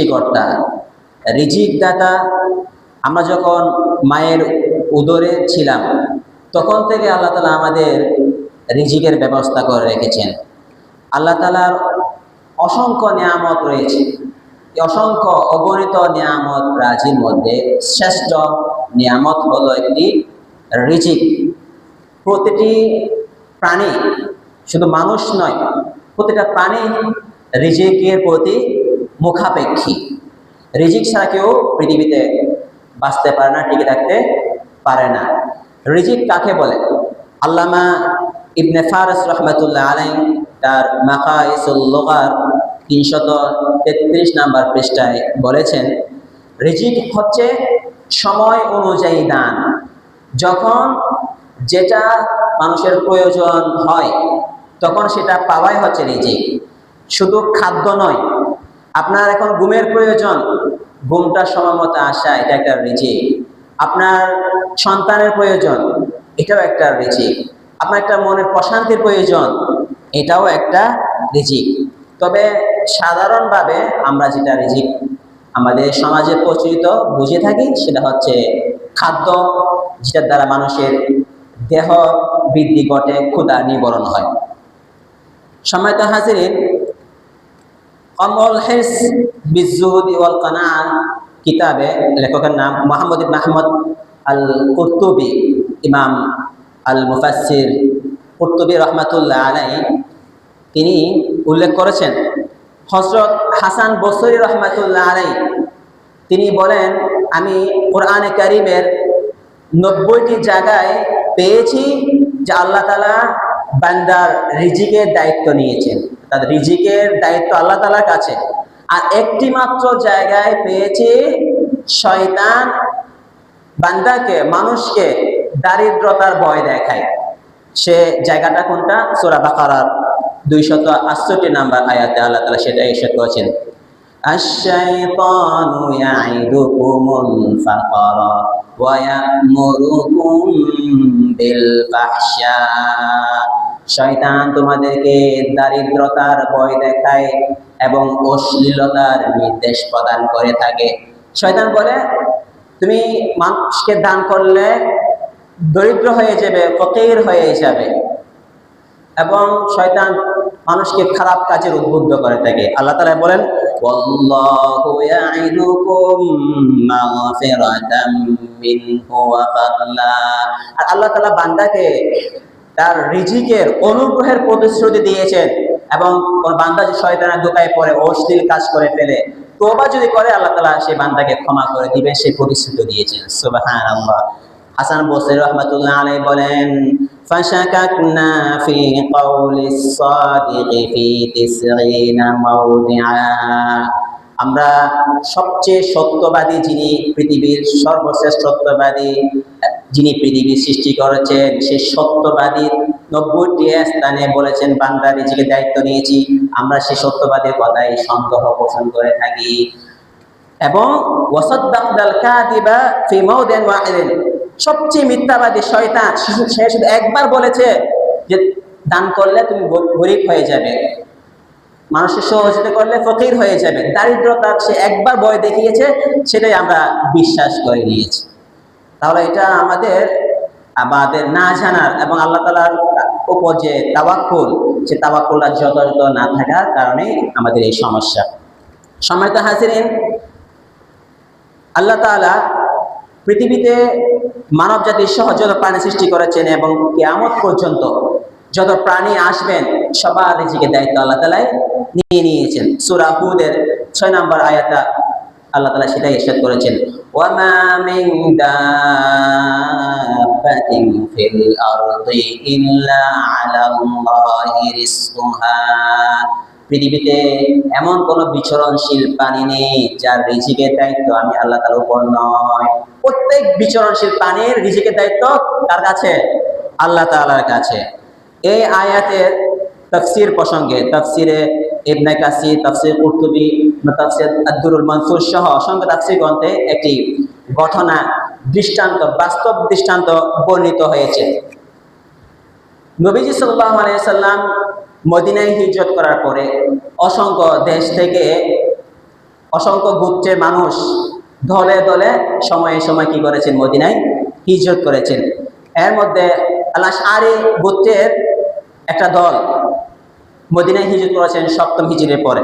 সৃষ্টিকর্তা, রিজিক দাতা, আমরা যখন মায়ের উদরে ছিলাম, তখন থেকে আল্লাহ তালা আমাদের রিজিকের ব্যবস্থা করে রেখেছেন। আল্লাহ তালার অসংখ্য নিয়ামত রয়েছে। অসংখ্য অগণিত নিয়ামত রাজির মধ্যে শ্রেষ্ঠ নিয়ামত হলো একটি রিজিক। প্রতিটি প্রাণী শুধু মানুষ নয়, প্রতিটা প্রাণী রিজিকের প্রতি মুখাপেক্ষী। রিজিক ছাড়া কেউ পৃথিবীতে বাঁচতে পারে না, টিকে থাকতে পারে না। রিজিক কাকে বলে? আল্লামা ইবনে ফারস রহমতুল্লাহ আলাই তার মাকা ইসুল্লোগার তিনশত তেত্রিশ নাম্বার পৃষ্ঠায় বলেছেন, রিজিক হচ্ছে সময় অনুযায়ী দান। যখন যেটা মানুষের প্রয়োজন হয়, তখন সেটা পাওয়াই হচ্ছে রিজিক। শুধু খাদ্য নয় আপনার এখন ঘুমের প্রয়োজন। ঘুমটা সময় মতো আসা, এটা একটা রিজিক। আপনার সন্তানের প্রয়োজন, এটাও একটা রিজিক। আপনার একটা মনের প্রশান্তির প্রয়োজন, এটাও একটা রিজিক। তবে সাধারণভাবে আমরা যেটা রিজিক আমাদের সমাজে প্রচলিত বুঝে থাকি, সেটা হচ্ছে খাদ্য, যেটার দ্বারা মানুষের দেহ বৃদ্ধি ঘটে, ক্ষুধা নিবরণ হয়। সম্মানিত হাজিরিন অমল হেস বিজুদ ওয়াল কানান কিতাবে লেখকের নাম মোহাম্মদ ইবনে আহমদ আল কুর্তুবি ইমাম আল মুফাসির কুর্তুবি রহমাতুল্লাহ আলাই তিনি উল্লেখ করেছেন হজরত হাসান বসরি রহমাতুল্লাহ আলাই তিনি বলেন, আমি কোরআনে কারিমের নব্বইটি জায়গায় পেয়েছি যে আল্লাহ তালা বান্দার রিজিকের দায়িত্ব নিয়েছেন। তাদের রিজিকের দায়িত্ব আল্লাহ তালার কাছে আর একটি মাত্র জায়গায় পেয়েছি শয়তান বান্দাকে মানুষকে দারিদ্রতার ভয় দেখায় সে জায়গাটা কোনটা সোরা বাকারার দুইশত আটষট্টি নাম্বার আয়াতে আল্লাহ তালা সেটা এসে করেছেন الشيطان يعدكم الفقر ويأمركم بالفحشاء শয়তান তোমাদেরকে দারিদ্রতার ভয় দেখায় এবং অশ্লীলতার নির্দেশ প্রদান করে থাকে। শয়তান বলে, তুমি মানুষকে দান করলে দরিদ্র হয়ে যাবে, ফকির হয়ে যাবে। এবং শয়তান মানুষকে খারাপ কাজের উদ্বুদ্ধ করে থাকে। আল্লাহ তালা বলেন আর আল্লাহ তাআলা বান্দাকে তার রিজিকের অনুগ্রহের প্রতিশ্রুতি দিয়েছেন এবং কোন বান্দা যে শয়তানের দোকায় পড়ে অশ্লীল কাজ করে ফেলে তোবা যদি করে আল্লাহ তাআলা সেই বান্দাকে ক্ষমা করে দিবেন সেই প্রতিশ্রুতি দিয়েছেন সুবহানাল্লাহ হাসান বসরি রহমাতুল্লাহ আলাই বলেন فشككنا في قول الصادق في تسعين موضعا আমরা সবচেয়ে সত্যবাদী যিনি পৃথিবীর সর্বশ্রেষ্ঠ সত্যবাদী যিনি পৃথিবীর সৃষ্টি করেছেন, সে সত্যবাদী নব্বইটি স্থানে বলেছেন বান্দা নিজেকে দায়িত্ব নিয়েছি, আমরা সেই সত্যবাদের কথাই সন্দেহ পোষণ করে থাকি। এবং সবচেয়ে মিথ্যাবাদী শয়তান, সে শুধু একবার বলেছে যে দান করলে তুমি গরিব হয়ে যাবে। মানুষের সহযোগিতা করলে ফকির হয়ে যাবে। দারিদ্রতা সে একবার বয় দেখিয়েছে, সেটাই আমরা বিশ্বাস করে নিয়েছি। তাহলে এটা আমাদের আমাদের না জানার এবং আল্লাহ তালার উপর যে তাবাক্কুল সে তাবাক্কুলটা যথাযথ না থাকার কারণে আমাদের এই সমস্যা। সম্মানিত হাজিরিন, আল্লাহ তাআলা পৃথিবীতে মানব জাতির সহ যত প্রাণী সৃষ্টি করেছেন এবং কেয়ামত পর্যন্ত যত প্রাণী আসবেন, সবার রিজিকে দায়িত্ব আল্লাহ তালাই নিয়ে নিয়েছেন। সুরা হুদের ছয় নম্বর আয়াতা আল্লাহ তালা সেটাই ইরশাদ করেছেন। ইল্লা পৃথিবীতে এমন কোনো বিচরণশীল প্রাণী নেই, যার রিজিকের দায়িত্ব আমি আল্লাহ তার উপর নয়। প্রত্যেক বিচরণশীল প্রাণীর রিজিকের দায়িত্ব তার কাছে? আল্লাহ তাআলার কাছে। এই আয়াতের তফসির প্রসঙ্গে, তফসিরে ইবনে কাসির, তফসির কুর্তুবি একটি ঘটনা দৃষ্টান্ত, বাস্তব দৃষ্টান্ত বর্ণিত হয়েছে। নবীজি সাল্লাহ আলাইসাল্লাম মদিনায় হিজরত করার পরে অসংখ্য দেশ থেকে অসংখ্য গুপ্তের মানুষ দলে দলে সময়ে সময় কি করেছেন? মদিনায় হিজরত করেছেন। এর মধ্যে আল্লাহ আরে গোত্রের একটা দল মদিনায় হিজরত করেছেন সপ্তম হিজরের পরে।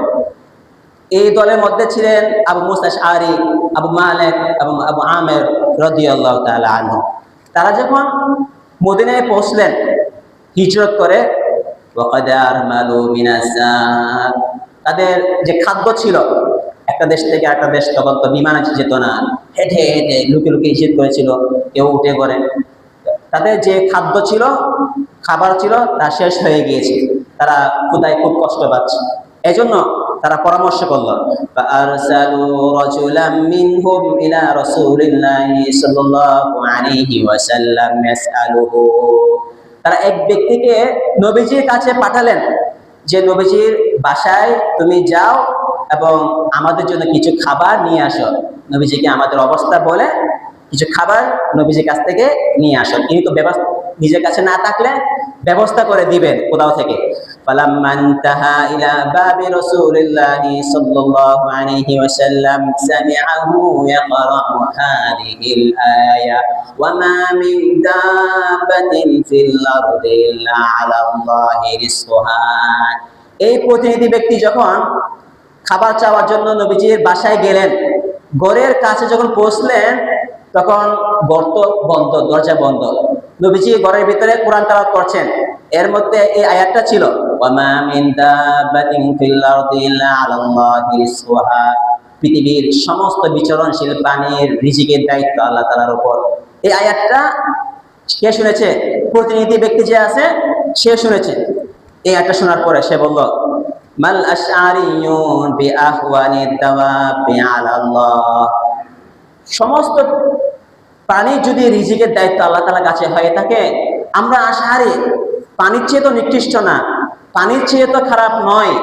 এই দলের মধ্যে ছিলেন আবু মুস্তাশ আরি আবু মালেক এবং আবু আমের রদিয়াল্লাহ তাআলা আনহু। তারা যখন মদিনায় পৌঁছলেন, হিজরত করে তাদের যে খাদ্য ছিল, একটা দেশ থেকে একটা দেশ তখন তো বিমানে যেত না, হেঁটে হেঁটে লুকে লুকে হিজরত করেছিল, কেউ উঠে করে তাদের যে খাদ্য ছিল, খাবার ছিল, তা শেষ হয়ে গিয়েছে। তারা কোথায় খুব কষ্ট পাচ্ছে। এজন্য তারা পরামর্শ করলো فأرسلوا رجلا منهم إلى رسول الله صلى الله عليه وسلم يسأله তারা এক ব্যক্তিকে নবীজির কাছে পাঠালেন যে নবীজির বাসায় তুমি যাও এবং আমাদের জন্য কিছু খাবার নিয়ে আসো নবীজিকে আমাদের অবস্থা বলে কিছু খাবার নবীজির কাছ থেকে নিয়ে আসো তিনি তো ব্যবস্থা নিজের কাছে না থাকলে ব্যবস্থা করে দিবেন কোথাও থেকে فلما انتهى إلى باب رسول الله صلى الله عليه وسلم سمعه يقرأ هذه الآية وما من دابة في الأرض إلا على الله رزقها এই প্রতিনিধি ব্যক্তি যখন খাবার চাওয়ার জন্য নবীজির বাসায় গেলেন ঘরের কাছে যখন পৌঁছলেন তখন গর্ত বন্ধ, দরজা বন্ধ। নবীজি ঘরের ভিতরে কোরআন তালাওয়াত করছেন। এর মধ্যে এই আয়াতটা ছিল পৃথিবীর সমস্ত বিচরণশীল প্রাণীর রিজিকের দায়িত্ব আল্লাহ তাআলার উপর। এই আয়াতটা কে শুনেছে? প্রতিনিধি ব্যক্তি যে আছে, সে শুনেছে। এই আয়াতটা শোনার পরে সে বলল, মাল আশআরিয়ুন বিআহওয়ানি দাওয়াবি আলাল্লাহ? সমস্ত প্রাণীর যদি রিজিকের দায়িত্ব আল্লাহ তালার কাছে হয়ে থাকে আমরা আশাহারি পানির চেয়ে তো নিকৃষ্ট না পানির চেয়ে তো খারাপ নয়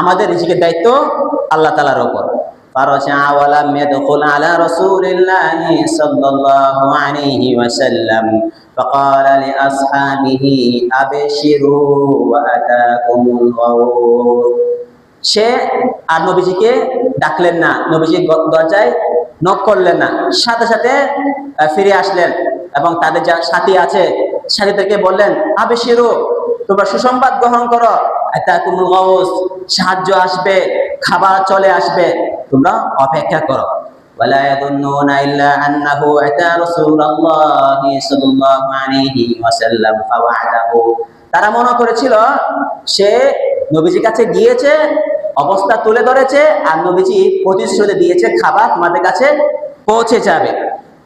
আমাদের রিজিকের দায়িত্ব আল্লাহ তালার ওপর فرجع ولم يدخل على رسول الله صلى الله عليه وسلم فقال لأصحابه أبشروا وأتاكم الغوث সে আর নবীজিকে ডাকলেন না নবীজি গ- দরজায় নক করলেন না সাথে সাথে আহ, ফিরে আসলেন এবং তাদের যা সাথী আছে সাথীদেরকে বললেন আবেশিরু তোমরা সুসংবাদ গ্রহণ করো আতাকুমুল গাউস সাহায্য আসবে খাবার চলে আসবে তোমরা অপেক্ষা করো ولا يظنون إلا أنه أتى رسول الله صلى الله عليه وسلم فوعده তারা মনে করেছিল সে নবীজির কাছে গিয়েছে অবস্থা তুলে ধরেছে আর নবীজি প্রতিশ্রুতি দিয়েছে খাবার তোমাদের কাছে পৌঁছে যাবে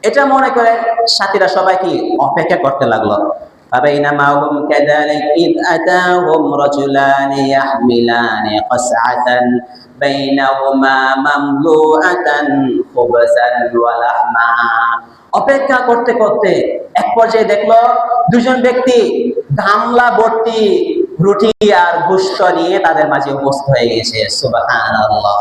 এটা মনে করে সাথীরা সবাই কি অপেক্ষা করতে লাগলো فبينما هم كذلك إذ أتاهم رجلان يحملان قسعة بينهما مملوءة خبزا ولحما অপেক্ষা করতে করতে এক পর্যায়ে দেখলো দুজন ব্যক্তি গামলা ভর্তি রুটি আর গুস্ত নিয়ে তাদের মাঝে উপস্থিত হয়ে গেছে সুবহানাল্লাহ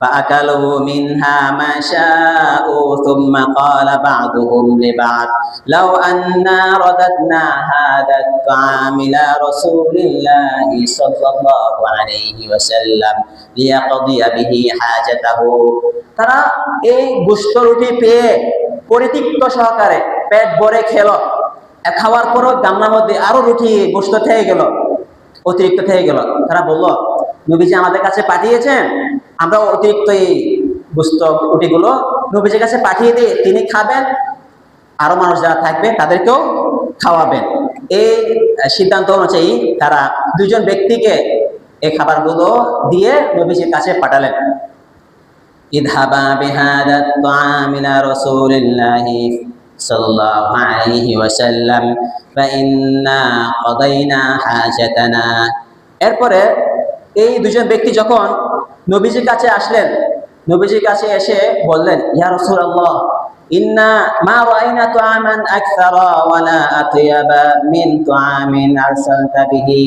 فأكلوا منها ما شاءوا ثم قال بعضهم لبعض لو أنا رددنا هذا الطعام إلى رسول الله صلى الله عليه وسلم ليقضي به حاجته তারা এই গুস্ত রুটি পেয়ে পরিতৃপ্ত সহকারে পেট ভরে খেলো খাওয়ার পরও গামলার মধ্যে আরও রুটি গোস্ত থেকে গেল, অতিরিক্ত থেকে গেল। তারা বলল, নবীজি আমাদের কাছে পাঠিয়েছেন, আমরা অতিরিক্ত এই গোস্ত, রুটিগুলো নবীজির কাছে পাঠিয়ে দিয়ে তিনি খাবেন, আরও মানুষ যারা থাকবে তাদেরকেও খাওয়াবেন। এই সিদ্ধান্ত অনুযায়ী তারা দুজন ব্যক্তিকে এই খাবারগুলো দিয়ে নবীজির কাছে পাঠালেন। ইধাবা বিহাদ তামিলা রসুলিল্লাহি صلى الله عليه وسلم فإنا قضينا حاجتنا এরপরে এই দুজন ব্যক্তি যখন নবীজির কাছে আসলেন নবীজির কাছে এসে বললেন ইয়া রাসূলুল্লাহ ইন্না মা রাআইনা তুআমান আকসারা ওয়ালা আতয়াবা মিন তুআমিন আরসালতা বিহি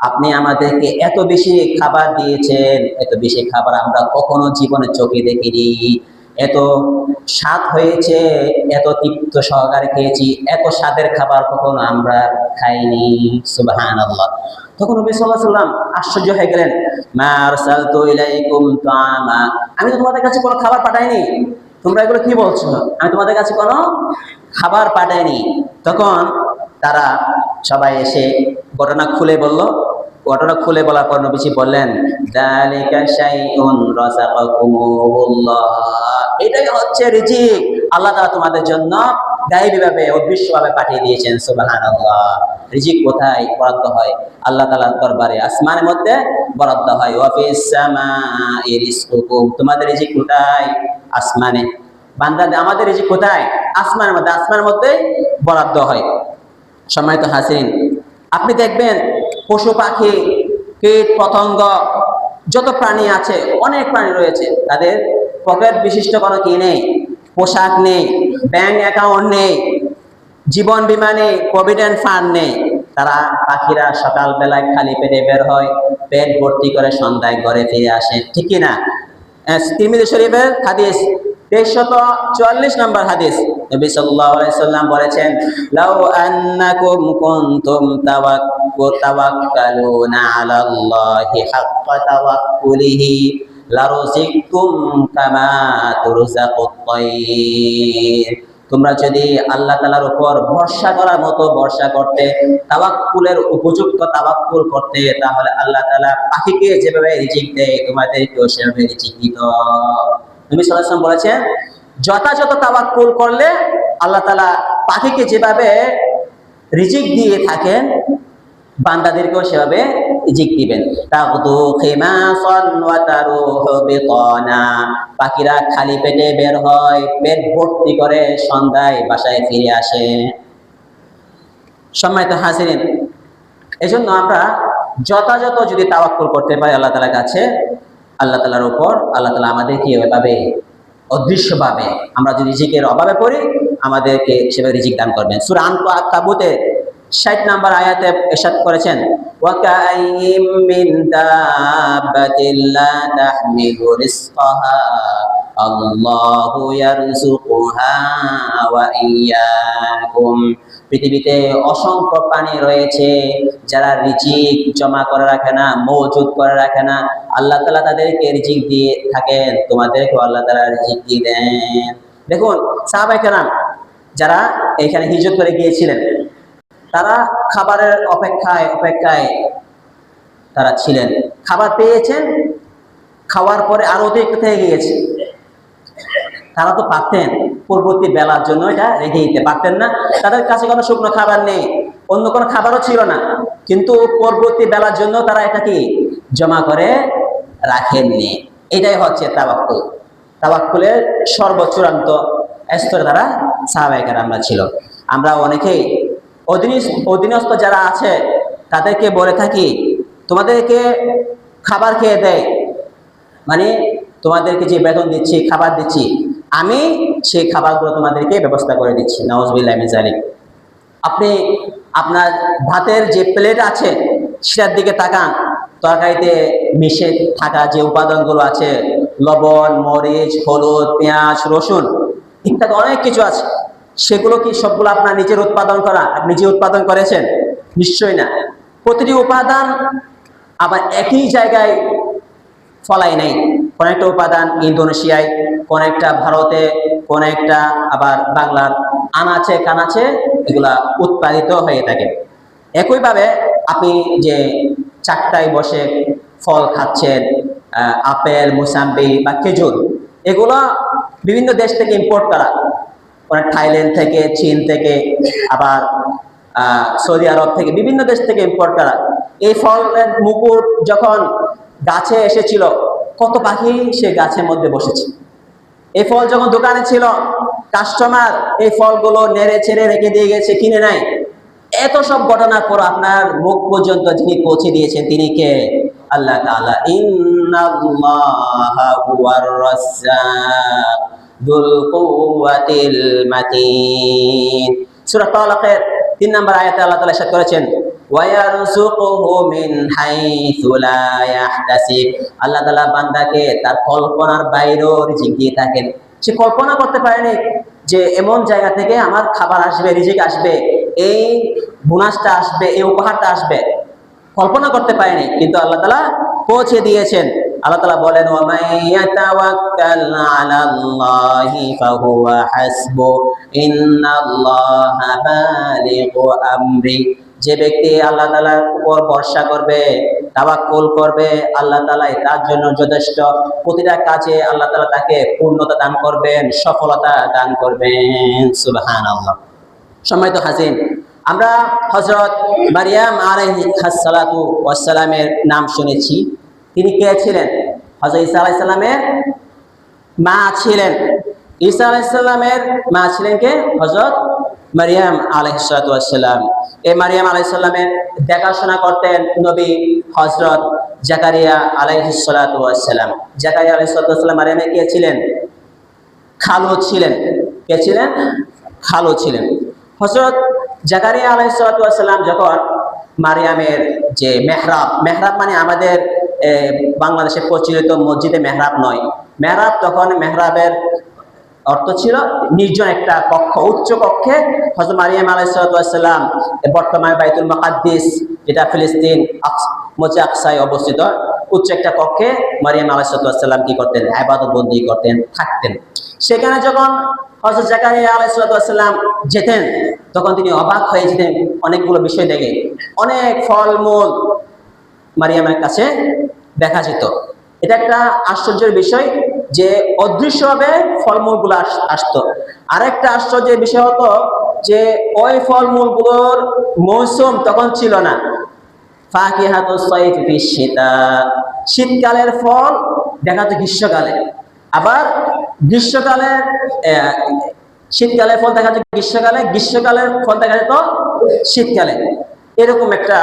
আপনি আমাদেরকে এত বেশি খাবার দিয়েছেন এত বেশি খাবার আমরা কখনো জীবনে চোখে দেখিনি এত স্বাদ হয়েছে, এত তৃপ্ত সহকারে খেয়েছি, এত স্বাদের খাবার কখনো আমরা খাইনি সুবাহান আল্লাহ তখন সাল্লাহ সাল্লাম আশ্চর্য হয়ে গেলেন আমি তো তোমাদের কাছে কোনো খাবার পাঠাইনি। তোমরা এগুলো কি বলছো? আমি তোমাদের কাছে কোনো খাবার পাঠাইনি। তখন তারা সবাই এসে ঘটনা খুলে বলল ঘটনা খুলে বলার পর নবীজি বললেন এটাই হচ্ছে রিজিক। আল্লাহ তাআলা তোমাদের জন্য গায়েবীভাবে অদৃশ্যভাবে পাঠিয়ে দিয়েছেন, সুবহানাল্লাহ। রিজিক কোথায়? বরাদ্দ হয় আল্লাহ তাআলার দরবারে। আসমানের মধ্যে বরাদ্দ হয়। সামাই রিজকুকুম তোমাদের রিজিক কোথায়? আসমানে। বান্দা আমাদের রিজিক কোথায়? আসমানের মধ্যে। আসমানের মধ্যে বরাদ্দ হয়। সম্মানিত হাসিন আপনি দেখবেন পশু পাখি, কীট পতঙ্গ, যত প্রাণী আছে, অনেক প্রাণী রয়েছে। তাদের পকেট বিশিষ্ট কোনো কি নেই? পোশাক নেই, ব্যাংক অ্যাকাউন্ট নেই, জীবন বীমা নেই প্রভিডেন্ট ফান্ড নেই। তারা পাখিরা সকালবেলায় খালি পেটে বের হয়, পেট ভর্তি করে সন্ধ্যায় ঘরে ফিরে আসে। ঠিক কি না? তিরমিজি শরীফের হাদিস চুয়াল্লিশ নম্বর তোমরা যদি আল্লাহ তালার উপর ভরসা করার মতো ভরসা করতে, তাওয়াক্কুলের উপযুক্ত তাওয়াক্কুল করতে, তাহলে আল্লাহ তালা পাখিকে যেভাবে রিজিক দেয়, তোমাদেরকেও সেভাবে রিজিক দিত। নবী আলাইহি বলেছেন যথাযথ তাওয়াক্কুল করলে আল্লাহ তালা পাখিকে যেভাবে রিজিক দিয়ে থাকেন, বান্দাদেরকেও সেভাবে রিজিক দিবেন। পাখিরা খালি পেটে বের হয়, পেট ভর্তি করে সন্ধ্যায় বাসায় ফিরে আসে। সম্মানিত হাসিরিন এজন্য আমরা যথাযথ যদি তাওয়াক্কুল করতে পারি আল্লাহ তাআলার কাছে আল্লাহ তালার ওপর আল্লাহ তালা আমাদের কি এভাবে অদৃশ্যভাবে আমরা যদি রিজিকের অভাবে পড়ি, আমাদেরকে সেভাবে রিজিক দান করবেন। সুরান তাবুতে ষাট নাম্বার আয়াতে এসাদ করেছেন আল্লাহু পৃথিবীতে অসংখ্য প্রাণী রয়েছে যারা রিজিক জমা করে রাখে না, মজুদ করে রাখে না। আল্লাহ তালা তাদেরকে রিজিক দিয়ে থাকেন তোমাদেরকে আল্লাহ তালা রিজিক দিয়ে দেন। দেখুন সাহাবাই কেরাম যারা এখানে হিজত করে গিয়েছিলেন, তারা খাবারের অপেক্ষায় অপেক্ষায় তারা ছিলেন। খাবার পেয়েছেন, খাওয়ার পরে আরও অতিরিক্ত থেকে গিয়েছে। তারা তো পারতেন। পরবর্তী বেলার জন্য এটা রেখে দিতে পারতেন না। তাদের কাছে কোনো শুকনো খাবার নেই, অন্য কোনো খাবারও ছিল না। কিন্তু পরবর্তী বেলার জন্য তারা এটা কি? জমা করে রাখেননি। এটাই হচ্ছে তাবাক্কুল তাবাক্কুলের সর্বচূড়ান্ত স্তরে তারা সাহাবাহিকার আমরা ছিল। আমরা অনেকেই অধীনস্থ যারা আছে, তাদেরকে বলে থাকি, তোমাদেরকে খাবার খেয়ে দেয়। মানে তোমাদেরকে যে বেতন দিচ্ছি, খাবার দিচ্ছি আমি সেই খাবারগুলো তোমাদেরকে ব্যবস্থা করে দিচ্ছি। নওয়াজবিল্লাহ মিজালিক আপনি আপনার ভাতের যে প্লেট আছে, সেটার দিকে তাকান। তরকারিতে মিশে থাকা যে উপাদানগুলো আছে, লবণ, মরিচ, হলুদ, পেঁয়াজ, রসুন ইত্যাদি অনেক কিছু আছে। সেগুলো কি সবগুলো আপনার নিজের উৎপাদন করা? আপনি নিজে উৎপাদন করেছেন? নিশ্চয়ই না। প্রতিটি উপাদান আবার একই জায়গায় ফলাই নাই। কোন একটা উপাদান ইন্দোনেশিয়ায় কোন একটা ভারতে কোন একটা আবার বাংলার আনাচে কানাচে এগুলা উৎপাদিত হয়ে থাকে। একইভাবে আপনি যে চারটায় বসে ফল খাচ্ছেন আপেল, মুসাম্বি বা খেজুর, এগুলো বিভিন্ন দেশ থেকে ইম্পোর্ট করা। কোন থাইল্যান্ড থেকে, চীন থেকে, আবার সৌদি আরব থেকে, বিভিন্ন দেশ থেকে ইম্পোর্ট করা। এই ফলের মুকুট যখন গাছে এসেছিল কত পাখি সে গাছের মধ্যে বসেছে। এই ফল যখন দোকানে ছিল কাস্টমার এই ফলগুলো নেড়ে ছেড়ে রেখে দিয়ে গেছে, কিনে নাই। এত সব ঘটনার পর আপনার মুখ পর্যন্ত যিনি পৌঁছে দিয়েছেন, তিনি কে? আল্লাহ তিন নম্বর আয়াতে আল্লাহ তাআলা ইরশাদ করেছেন তার কল্পনার সে কল্পনা করতে পারেনি যে এমন জায়গা থেকে আমার খাবার আসবে, রিজিক আসবে, এই বোনাসটা আসবে, এই উপহারটা আসবে। কল্পনা করতে পারেনি, কিন্তু আল্লাহ তালা পৌঁছে দিয়েছেন। আল্লাহ তালা বলেন আমরি। যে ব্যক্তি আল্লাহ তালার উপর ভরসা করবে তাবাক্কুল করবে, আল্লাহ তালাই তার জন্য যথেষ্ট প্রতিটা কাজে আল্লাহ তালা তাকে পূর্ণতা দান করবেন, সফলতা দান করবেন। সুবাহান আল্লাহ সময় তো আমরা হজরত মারিয়াম আলহাসালাতু আসসালামের নাম শুনেছি। তিনি কে ছিলেন? হজরত ইসা আলাইসাল্লামের মা ছিলেন। ঈসা আলাইসাল্লামের মা ছিলেন কে? হজরত মারিয়াম আলাইসালাম এই মারিয়াম আলাইসাল্লামের দেখাশোনা করতেন নবী হজরত জাকারিয়া আলাইসালাম জাকারিয়া আলাইসালাম মারিয়ামে কে ছিলেন? খালু ছিলেন। কে ছিলেন? খালু ছিলেন। হজরত জাকারিয়া আলাইসালাম যখন মারিয়ামের যে মেহরাব মেহরাব মানে আমাদের বাংলাদেশে প্রচলিত মসজিদে মেহরাব নয়। মেহরাব তখন মেহরাবের অর্থ ছিল নির্জন একটা কক্ষ, উচ্চ কক্ষে হজরত মারিয়াম আলাইসালাম বর্তমানে বাইতুল মাকাদ্দিস, যেটা ফিলিস্তিন মসজিদ আকসায় অবস্থিত। উচ্চ একটা কক্ষে মারিয়াম আলাইসালাম কি করতেন? আবাদত বন্দি করতেন, থাকতেন। সেখানে যখন হজরত জাকারিয়া আলাইসালাম যেতেন, তখন তিনি অবাক হয়ে যেতেন অনেকগুলো বিষয় দেখে। অনেক ফলমূল মারিয়ামের কাছে দেখা যেত। এটা একটা আশ্চর্যের বিষয়। যে অদৃশ্যভাবে ফলমূলগুলো আস- আসতো। আরেকটা আশ্চর্যের বিষয় হতো যে ওই ফলমূলগুলোর মৌসুম তখন ছিল না। শীতকালের ফল দেখা যেত গ্রীষ্মকালে। আবার গ্রীষ্মকালে শীতকালের ফল দেখা যেত গ্রীষ্মকালে, গ্রীষ্মকালের ফল দেখা যেত শীতকালে। এরকম একটা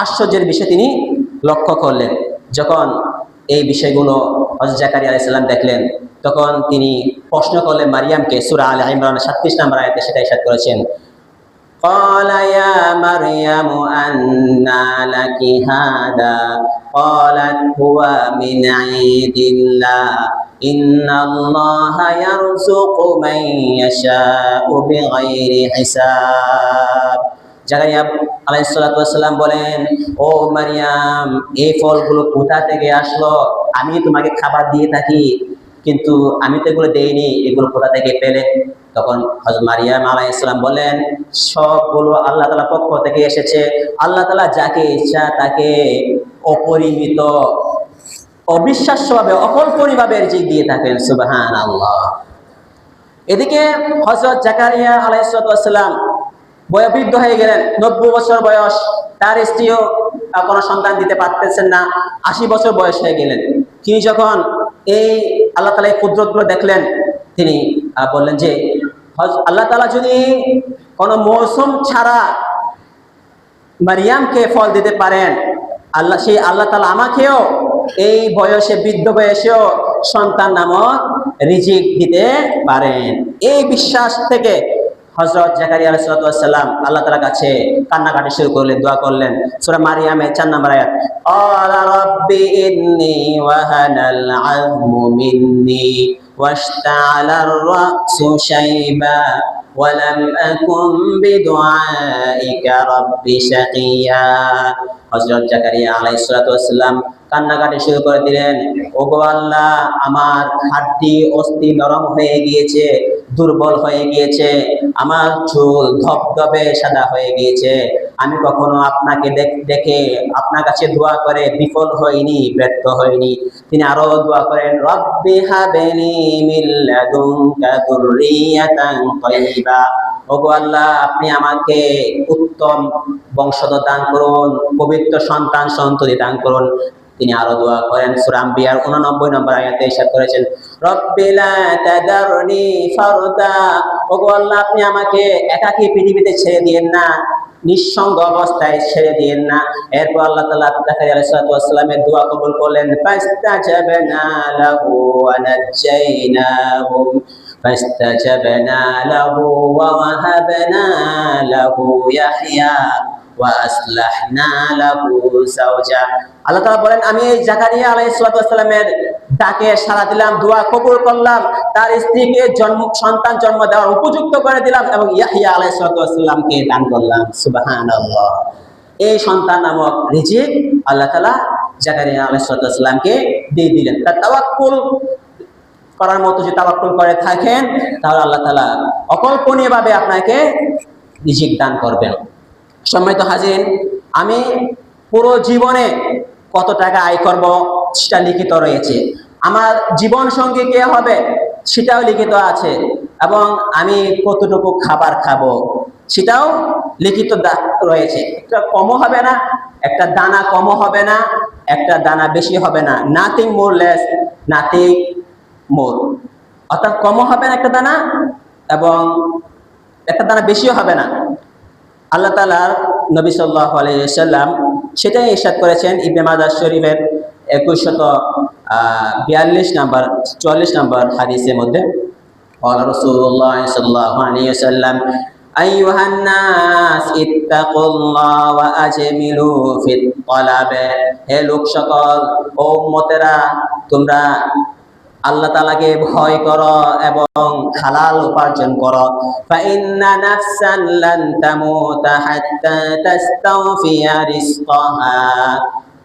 আশ্চর্যের বিষয় তিনি লক্ষ্য করলেন। যখন এই বিষয়গুলো হজরত জাকারিয়া আলাইসাল্লাম দেখলেন তখন তিনি প্রশ্ন করলেন মারিয়ামকে সুরা আল ইমরান সাতত্রিশ নম্বর আয়তে সেটা ইসাদ করেছেন قال يا مريم أنى لك هذا قالت هو من عيد الله إن الله يرزق من يشاء بغير حساب জাকারিয়া আলাইসাল্লাম বলেন, ও মারিয়াম, এই ফলগুলো কোথা থেকে আসলো? আমি তোমাকে খাবার দিয়ে থাকি, কিন্তু আমি তো এগুলো দেইনি, এগুলো কোথা থেকে পেলে? তখন হজরত মারিয়াম আলাইসালাম বলেন, সবগুলো আল্লাহ তালা পক্ষ থেকে এসেছে। আল্লাহ তালা যাকে ইচ্ছা তাকে অপরিমিত, অবিশ্বাস্যভাবে, অকল্পনীয়ভাবে রিজিক দিয়ে থাকেন সুবাহান আল্লাহ এদিকে হজরত জাকারিয়া আলাইসালাম বয়োবৃদ্ধ হয়ে গেলেন। নব্বই বছর বয়স। তার স্ত্রীও কোনো সন্তান দিতে পারতেছেন না। আশি বছর বয়স হয়ে গেলেন। তিনি যখন এই আল্লাহ তালা এই কুদরতগুলো দেখলেন, তিনি বললেন যে আল্লাহ তালা যদি কোনো মৌসুম ছাড়া মারিয়ামকে ফল দিতে পারেন, আল্লাহ, সেই আল্লাহ তালা আমাকেও এই বয়সে, বৃদ্ধ বয়সেও সন্তান নামক রিজিক দিতে পারেন। এই বিশ্বাস থেকে হজরত জাকারিয়া আলাইসালাম আল্লাহ তালার কাছে কান্নাকাটি শুরু করলেন দোয়া করলেন সুরা মারিয়ামের চার নম্বর আয়াত قال رب إني وهن العظم مني واشتعل الرأس شيبا ولم أكن بدعائك رب شقيا হজরত জাকারিয়া আলাইসালাম কান্নাকাটি শুরু করে দিলেন। ওগো আল্লাহ, আমার হাড্ডি অস্থি নরম হয়ে গিয়েছে, দুর্বল হয়ে গিয়েছে, আমার চুল ধপধপে সাদা হয়ে গিয়েছে। আমি কখনো আপনাকে দেখ- আপনার কাছে দোয়া করে বিফল হইনি, ব্যর্থ হইনি। তিনি আরও দোয়া করেন, রব্বি হাবেনি মিন লাদুনকা যুররিয়াতান ওগো আল্লাহ, আপনি আমাকে উত্তম বংশধর দান করুন, পবিত্র সন্তান সন্ততি দান করুন। তিনি আরও দোয়া করেন। সুরাম বিয়ার উননব্বই নম্বর আয়াতে ইসাদ করেছেন আপনি আমাকে একাকি পৃথিবীতে ছেড়ে দিয়েন না, নিঃসঙ্গ অবস্থায় ছেড়ে দিয়েন না। এরপর আল্লাহ তালা জাকারিয়া আলাইসালামের দোয়া কবুল করলেন, ফাস্তাজাবনা আল্লাহ তাআলা বলেন, আমি জাকারিয়া ডাকে দিলাম করলাম, তার স্ত্রীকে জন্ম, সন্তান জন্ম দেওয়ার উপযুক্ত করে দিলাম এবং সালামকে দান করলাম। এই সন্তান নামক জাকারিয়া সালামকে দিয়ে দিলেন। তাওয়াক্কুল করার মতো যদি তাওয়াক্কুল করে থাকেন, তাহলে আল্লাহ তাআলা অকল্পনীয়ভাবে আপনাকে রিজিক দান করবেন। সম্মানিত হাজির, আমি পুরো জীবনে কত টাকা আয় করব সেটা লিখিত রয়েছে। আমার জীবন সঙ্গী কে হবে সেটাও লিখিত আছে এবং আমি কতটুকু খাবার খাব সেটাও লিখিত রয়েছে। একটা কমও হবে না, একটা দানা কমও হবে না, একটা দানা বেশি হবে না। Nothing more less nothing more অর্থাৎ কমও হবে না একটা দানা এবং একটা দানা বেশিও হবে না। আল্লাহ তালার নবী সাল্লাহ আলাইসাল্লাম সেটাই ইরশাদ করেছেন ইবনে মাদার শরীফের একুশশত বিয়াল্লিশ নাম্বার চুয়াল্লিশ নাম্বার হাদিসের মধ্যে قال رسول الله صلى الله عليه وسلم أيها الناس اتقوا الله وأجملوا في الطلب হে লোক সকল ও উম্মতেরা তোমরা আল্লাহ তালাকে ভয় কর এবং হালাল উপার্জন কর।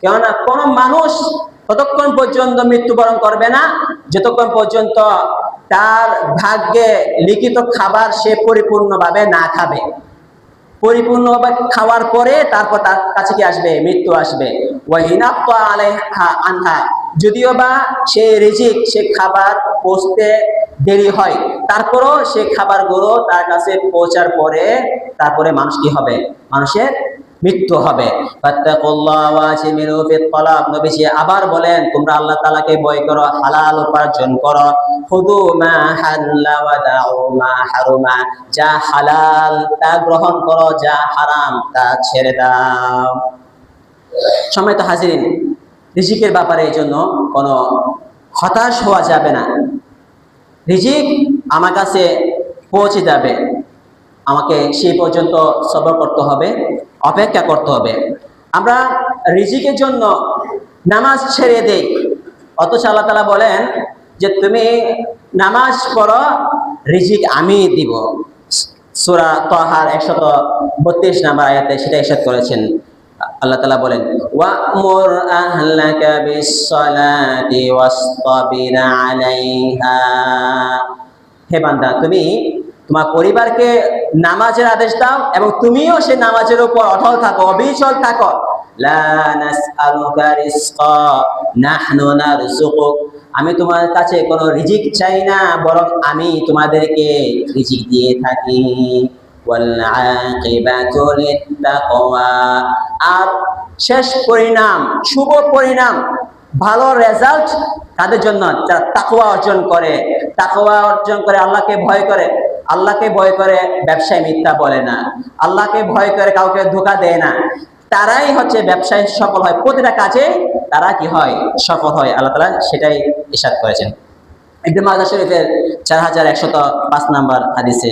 কেননা কোন মানুষ ততক্ষণ পর্যন্ত মৃত্যুবরণ করবে না, যতক্ষণ পর্যন্ত তার ভাগ্যে লিখিত খাবার সে পরিপূর্ণভাবে না খাবে। পরিপূর্ণভাবে খাওয়ার পরে তারপর তার কাছে কি আসবে? মৃত্যু আসবে। ওই হিনাপ্ত আলে আনহা। যদিও বা সে রিজিক, সে খাবার পৌঁছতে দেরি হয়, তারপরও সে খাবারগুলো তার কাছে পৌঁছার পরে তারপরে মানুষ কি হবে? মানুষের মৃত্যু হবে। আবার বলেন, তোমরা আল্লাহ তালাকে ভয় করো, হালাল উপার্জন করো। খুদু মা হারুমা। যা হালাল তা গ্রহণ করো, যা হারাম তা ছেড়ে দাও। সম্মানিত হাজিরিন রিজিকের ব্যাপারে এই জন্য কোনো হতাশ হওয়া যাবে না। রিজিক আমার কাছে পৌঁছে যাবে। আমাকে সেই পর্যন্ত সবর করতে হবে, অপেক্ষা করতে হবে। আমরা রিজিকের জন্য নামাজ ছেড়ে দেই। অথচ আল্লাহ তালা বলেন যে, তুমি নামাজ পড়ো, রিজিক আমি দিব। সুরা তহার একশত বত্রিশ নাম্বার আয়াতে সেটা ইসাদ করেছেন। আল্লাহ তালা বলেন, ওয়ামুর আহলাকা ওয়াসতাবির আলাইহা। হে বান্দা, তুমি তোমার পরিবারকে নামাজের আদেশ দাও এবং তুমিও সে নামাজের উপর অটল থাকো, অবিচল থাকো। আমি তোমার কাছে কোনো রিজিক চাই না, বরং আমি তোমাদেরকে রিজিক দিয়ে থাকি। আর শেষ পরিণাম, শুভ পরিণাম, ভালো রেজাল্ট তাদের জন্য যারা তাকওয়া অর্জন করে, তাকওয়া অর্জন করে আল্লাহকে ভয় করে, আল্লাহকে ভয় করে ব্যবসায় মিথ্যা বলে না, আল্লাহকে ভয় করে কাউকে ধোকা দেয় না। তারাই হচ্ছে ব্যবসায় সফল হয়। প্রতিটা কাজে তারা কি হয়? সফল হয়। আল্লাহ তালা সেটাই ইশাদ করেছেন। ইবনে মাজাহ শরীফের চার হাজার একশত পাঁচ নাম্বার হাদিসে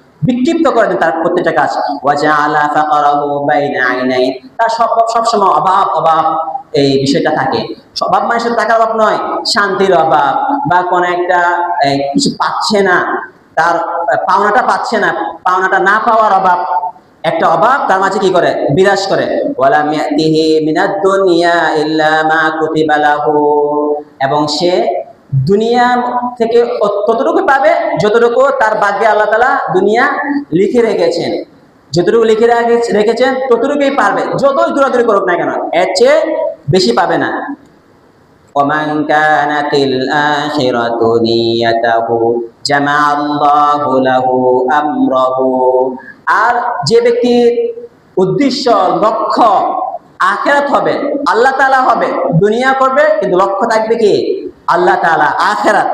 বিক্ষিপ্ত করে দেন তার প্রত্যেকটা কাজ। তার সব সবসময় অভাব অভাব এই বিষয়টা থাকে। অভাব মানুষের টাকার অভাব নয়, শান্তির অভাব বা কোনো একটা কিছু পাচ্ছে না, তার পাওনাটা পাচ্ছে না, পাওনাটা না পাওয়ার অভাব। একটা অভাব তার মাঝে কি করে? বিরাজ করে। এবং সে দুনিয়া থেকে ও- ততটুকু পাবে যতটুকু তার ভাগ্যে আল্লাহ তাআলা দুনিয়া লিখে রেখেছেন যতটুকু লিখে রেখে- রেখেছেন ততটুকুই পারবে যতই দূরাদূরি করুক না কেন এর চেয়ে বেশি পাবে না ومن كانت الآخرة نيته جمع الله له أمره আর যে ব্যক্তির উদ্দেশ্য লক্ষ্য আখেরাত হবে আল্লাহ তাআলা হবে দুনিয়া করবে কিন্তু লক্ষ্য থাকবে কি আল্লাহ তাআলা আখেরাত।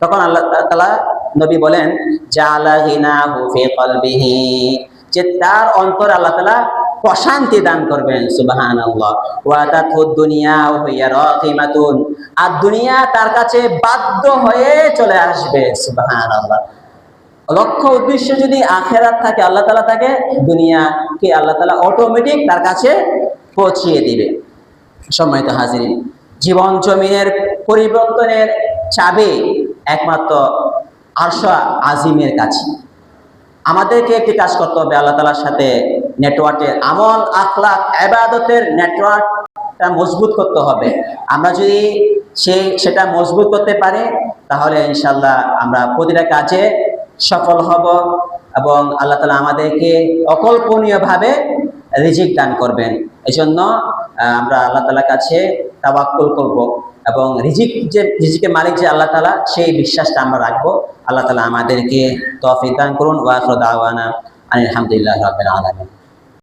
তখন আল্লাহ তালা নবী বলেন যে তার অন্তর আল্লাহ তালা প্রশান্তি দান করবেন, সুবহানাল্লাহ। ওয়া তাতহু দুনিয়া ওয়া হিয়া আর দুনিয়া তার কাছে বাধ্য হয়ে চলে আসবে, সুবহানাল্লাহ। লক্ষ্য উদ্দেশ্য যদি আখেরাত থাকে, আল্লাহ তাআলা তাকে দুনিয়াকে আল্লাহ তাআলা অটোমেটিক তার কাছে পৌঁছিয়ে দিবে। সম্মানিত হাজিরিন, জীবন জমিনের পরিবর্তনের চাবি একমাত্র আরশা আজিমের কাছে। আমাদেরকে একটি কাজ করতে হবে আল্লাহ তালার সাথে নেটওয়ার্কের আমল আখলাক এবাদতের নেটওয়ার্কটা মজবুত করতে হবে। আমরা যদি সেই সেটা মজবুত করতে পারি, তাহলে ইনশাল্লাহ আমরা প্রতিটা কাজে সফল হব এবং আল্লাহ তালা আমাদেরকে অকল্পনীয়ভাবে রিজিক দান করবেন। এই জন্য আমরা আল্লাহ তালার কাছে তাওয়াক্কুল করব। এবং রিজিক যে, রিজিকের মালিক যে আল্লাহ তালা সেই বিশ্বাসটা আমরা রাখব। আল্লাহ তালা আমাদেরকে তফিদান দান করুন। দাওয়ানা আলহামদুলিল্লাহ রাব্বিল আলামিন।